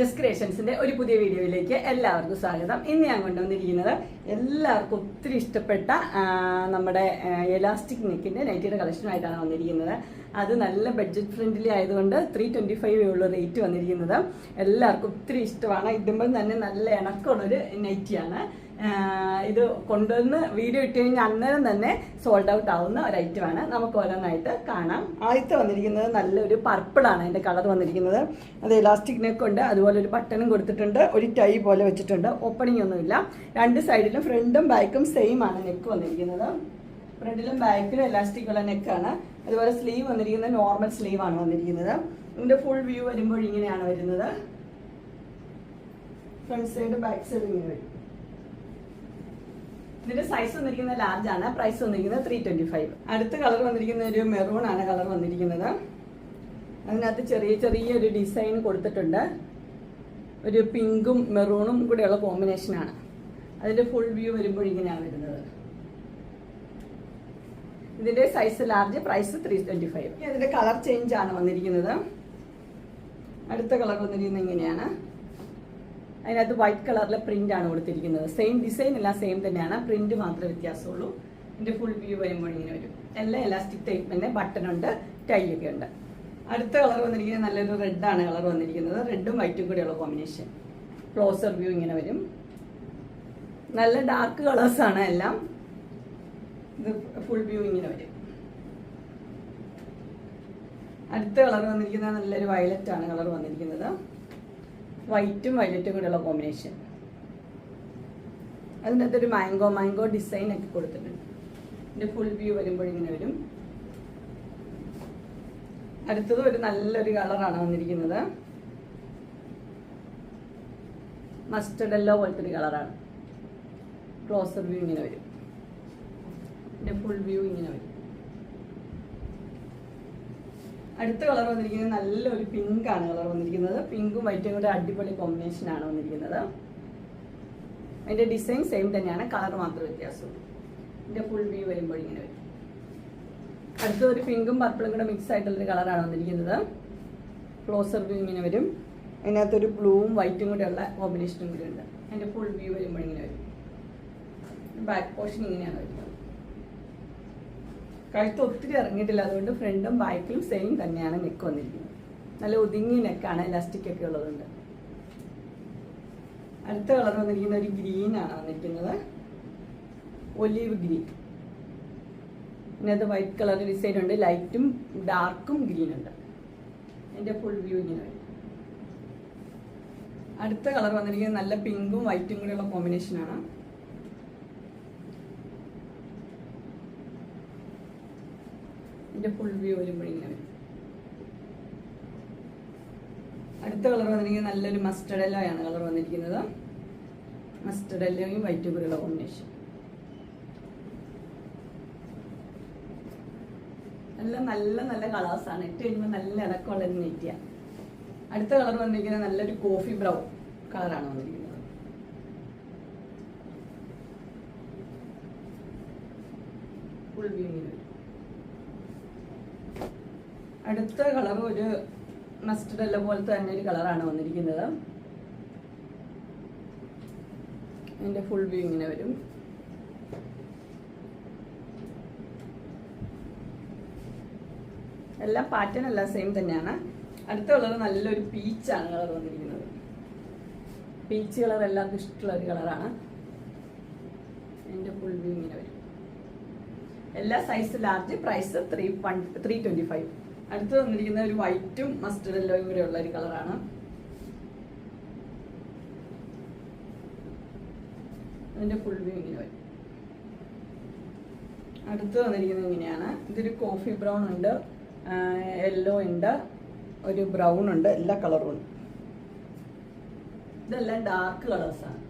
Just ക്രിയേഷൻസിന്റെ ഒരു പുതിയ വീഡിയോയിലേക്ക് എല്ലാവർക്കും സ്വാഗതം. ഇന്ന് ഞാൻ കൊണ്ടുവന്നിരിക്കുന്നത് എല്ലാവർക്കും ഒത്തിരി ഇഷ്ടപ്പെട്ട നമ്മുടെ എലാസ്റ്റിക് നെക്കിന്റെ നൈറ്റിയുടെ കളക്ഷനുമായിട്ടാണ് വന്നിരിക്കുന്നത്. അത് നല്ല ബഡ്ജറ്റ് ഫ്രണ്ട്ലി ആയതുകൊണ്ട് ത്രീ ട്വന്റി ഫൈവ് ഉള്ള റേറ്റ് വന്നിരിക്കുന്നത്. എല്ലാവർക്കും ഒത്തിരി ഇഷ്ടമാണ്. ഇടുമ്പോൾ തന്നെ നല്ല ഇണക്കമുള്ളൊരു നൈറ്റിയാണ് ഇത് കൊണ്ടുവന്ന് വീഡിയോ ഇട്ട് കഴിഞ്ഞാൽ അന്നേരം തന്നെ സോൾഡ് ഔട്ട് ആവുന്ന ഒരു ഐറ്റമാണ് നമുക്ക് ഓരോന്നായിട്ട് കാണാം. ആദ്യത്തെ വന്നിരിക്കുന്നത് നല്ലൊരു പർപ്പിളാണ് അതിന്റെ കളർ വന്നിരിക്കുന്നത്. അത് ഇലാസ്റ്റിക് നെക്ക് ഉണ്ട്. അതുപോലെ ഒരു ബട്ടണും കൊടുത്തിട്ടുണ്ട്. ഒരു ടൈ പോലെ വെച്ചിട്ടുണ്ട്. ഓപ്പണിംഗ് ഒന്നുമില്ല രണ്ട് സൈഡിലും ഫ്രണ്ടും ബാക്കും സെയിം ആണ് നെക്ക് വന്നിരിക്കുന്നത്. ഫ്രണ്ടിലും ബാക്കിലും ഇലാസ്റ്റിക് ഉള്ള നെക്കാണ് അതുപോലെ സ്ലീവ് വന്നിരിക്കുന്നത് നോർമൽ സ്ലീവ് ആണ് വന്നിരിക്കുന്നത്. ഇതിന്റെ ഫുൾ വ്യൂ വരുമ്പോൾ ഇങ്ങനെയാണ് വരുന്നത്. ഫ്രണ്ട് സൈഡ് ബാക്ക് സൈഡ് ഇങ്ങനെ വരും. ഇതിന്റെ സൈസ് വന്നിരിക്കുന്നത് ലാർജ് ആണ്. പ്രൈസ് വന്നിരിക്കുന്നത് ത്രീ ട്വന്റി ഫൈവ് അടുത്ത കളർ വന്നിരിക്കുന്ന ഒരു മെറൂൺ ആണ് കളർ വന്നിരിക്കുന്നത്. അതിനകത്ത് ചെറിയ ചെറിയ ഒരു ഡിസൈൻ കൊടുത്തിട്ടുണ്ട്. ഒരു പിങ്കും മെറൂണും കൂടെയുള്ള കോമ്പിനേഷൻ ആണ്. അതിന്റെ ഫുൾ വ്യൂ വരുമ്പോൾ ഇങ്ങനെയാണ് വരുന്നത്. ഇതിന്റെ size large price three twenty five അതിന്റെ കളർ ചേഞ്ച് ആണ് വന്നിരിക്കുന്നത്. അടുത്ത കളർ വന്നിരിക്കുന്നത് ഇങ്ങനെയാണ്. അതിനകത്ത് വൈറ്റ് കളറിലെ പ്രിന്റ് ആണ് കൊടുത്തിരിക്കുന്നത്. സെയിം ഡിസൈൻ എല്ലാം സെയിം തന്നെയാണ്. പ്രിന്റ് മാത്രമേ വ്യത്യാസമുള്ളൂ. ഇതിന്റെ ഫുൾ വ്യൂ വരുമ്പോൾ ഇങ്ങനെ വരും. എല്ലാം എലാസ്റ്റിക് ടൈപ്പ് തന്നെ ബട്ടൺ ഉണ്ട് ടൈ ഒക്കെ ഉണ്ട്. അടുത്ത കളർ വന്നിരിക്കുന്നത് നല്ലൊരു റെഡ് ആണ് കളർ വന്നിരിക്കുന്നത്. റെഡും വൈറ്റും കൂടെയുള്ള കോമ്പിനേഷൻ ക്ലോസർ വ്യൂ ഇങ്ങനെ വരും. നല്ല ഡാർക്ക് കളേഴ്സ് ആണ് എല്ലാം. ഇത് ഫുൾ വ്യൂ ഇങ്ങനെ വരും. അടുത്ത കളർ വന്നിരിക്കുന്നത് നല്ലൊരു വയലറ്റ് ആണ് കളർ വന്നിരിക്കുന്നത്. വൈറ്റും വയലറ്റും കൂടെയുള്ള കോമ്പിനേഷൻ. അതിനകത്ത് ഒരു മാംഗോ മാംഗോ ഡിസൈൻ ഒക്കെ കൊടുത്തിട്ടുണ്ട്. ഇതിന്റെ ഫുൾ വ്യൂ വരുമ്പോൾ ഇങ്ങനെ വരും. അടുത്തത് ഒരു നല്ലൊരു കളറാണ് വന്നിരിക്കുന്നത്. മസ്റ്റർഡ് എല്ലോ പോലത്തെ ഒരു കളറാണ് ക്ലോസർ വ്യൂ ഇങ്ങനെ വരും. ഇതിന്റെ ഫുൾ വ്യൂ ഇങ്ങനെ വരും. അടുത്ത കളർ വന്നിരിക്കുന്നത് നല്ലൊരു പിങ്ക് ആണ് കളർ വന്നിരിക്കുന്നത്. പിങ്കും വൈറ്റും കൂടെ അടിപൊളി കോമ്പിനേഷൻ ആണ് വന്നിരിക്കുന്നത്. അതിന്റെ ഡിസൈൻ സെയിം തന്നെയാണ്. കളർ മാത്രം വ്യത്യാസം ഇതിന്റെ ഫുൾ വ്യൂ വരുമ്പോൾ ഇങ്ങനെ വരും. അടുത്ത ഒരു പിങ്കും പർപ്പിളും കൂടെ മിക്സ് ആയിട്ടുള്ളൊരു കളറാണ് വന്നിരിക്കുന്നത്. ക്ലോസർ വ്യൂ ഇങ്ങനെ വരും. അതിനകത്തൊരു ബ്ലൂവും വൈറ്റും കൂടെ ഉള്ള കോമ്പിനേഷനും കൂടി ഉണ്ട്. അതിന്റെ ഫുൾ വ്യൂ വരുമ്പോൾ ഇങ്ങനെ വരും. ബാക്ക് പോർഷൻ ഇങ്ങനെയാണ് വരുന്നത്. കഴുത്ത് ഒത്തിരി ഇറങ്ങിയിട്ടില്ല. അതുകൊണ്ട് ഫ്രണ്ടും ബാക്കിലും സെയിം തന്നെയാണ് നെക്ക് വന്നിരിക്കുന്നത്. നല്ല ഒതുങ്ങിയ നെക്കാണ് ഇലാസ്റ്റിക് ഒക്കെ ഉള്ളതുകൊണ്ട്. അടുത്ത കളർ വന്നിരിക്കുന്ന ഒരു ഗ്രീൻ ആണ് വന്നിരിക്കുന്നത്. Olive green. ഇതിനകത്ത് വൈറ്റ് കളർ ഡിസൈൻ ഉണ്ട്. ലൈറ്റും ഡാർക്കും ഗ്രീൻ ഉണ്ട്. എന്റെ ഫുൾ വ്യൂ ഇങ്ങനെ വരും. അടുത്ത കളർ വന്നിരിക്കുന്നത് നല്ല പിങ്കും വൈറ്റും കൂടെയുള്ള കോമ്പിനേഷനാണ് ഇതിന്റെ ഫുൾ വ്യൂ വരുമ്പോഴിങ്ങനെ വരും അടുത്ത കളർ വന്നിരിക്കുന്നത് നല്ലൊരു മസ്റ്റർഡ് ആണ് കളർ വന്നിരിക്കുന്നത്. മസ്റ്റർഡ് എല്ലോയും വൈറ്റ് കൂടെയുള്ള കോമ്പിനേഷൻ നല്ല നല്ല നല്ല കളേഴ്സ് ആണ്. ഇട്ട് കഴിയുമ്പോൾ നല്ല ഇളക്കമുള്ള നെറ്റിയ അടുത്ത കളർ വന്നിരിക്കുന്നത് നല്ലൊരു കോഫി ബ്രൗൺ കളറാണ് വന്നിരിക്കുന്നത്. ഫുൾ വ്യൂ ഇങ്ങനെ വരും. അടുത്ത കളർ ഒരു മസ്റ്റർഡ് എല്ലാം പോലത്തെ തന്നെ ഒരു കളറാണ് വന്നിരിക്കുന്നത്. അതിന്റെ ഫുൾ വ്യൂ ഇങ്ങനെ വരും. എല്ലാം പാറ്റേൺ എല്ലാം സെയിം തന്നെയാണ്. അടുത്ത കളർ നല്ലൊരു പീച്ചാണ് കളർ വന്നിരിക്കുന്നത്. പീച്ച് കളർ എല്ലാവർക്കും ഇഷ്ടമുള്ള ഒരു കളറാണ് അതിന്റെ ഫുൾ വ്യൂ ഇങ്ങനെ വരും. എല്ലാ size large price three one three twenty five അടുത്ത് വന്നിരിക്കുന്ന ഒരു വൈറ്റും മസ്റ്റർഡ് എല്ലോയും കൂടെ ഉള്ള ഒരു കളറാണ് അതിന്റെ ഫുൾ വ്യൂ ഇങ്ങനെ വരും. അടുത്ത് വന്നിരിക്കുന്നത് ഇങ്ങനെയാണ്. ഇതൊരു കോഫി ബ്രൗൺ ഉണ്ട്. യെല്ലോ ഉണ്ട്. ഒരു ബ്രൗൺ ഉണ്ട്. എല്ലാ കളറും ഉണ്ട്. ഇതെല്ലാം ഡാർക്ക് കളേഴ്സാണ്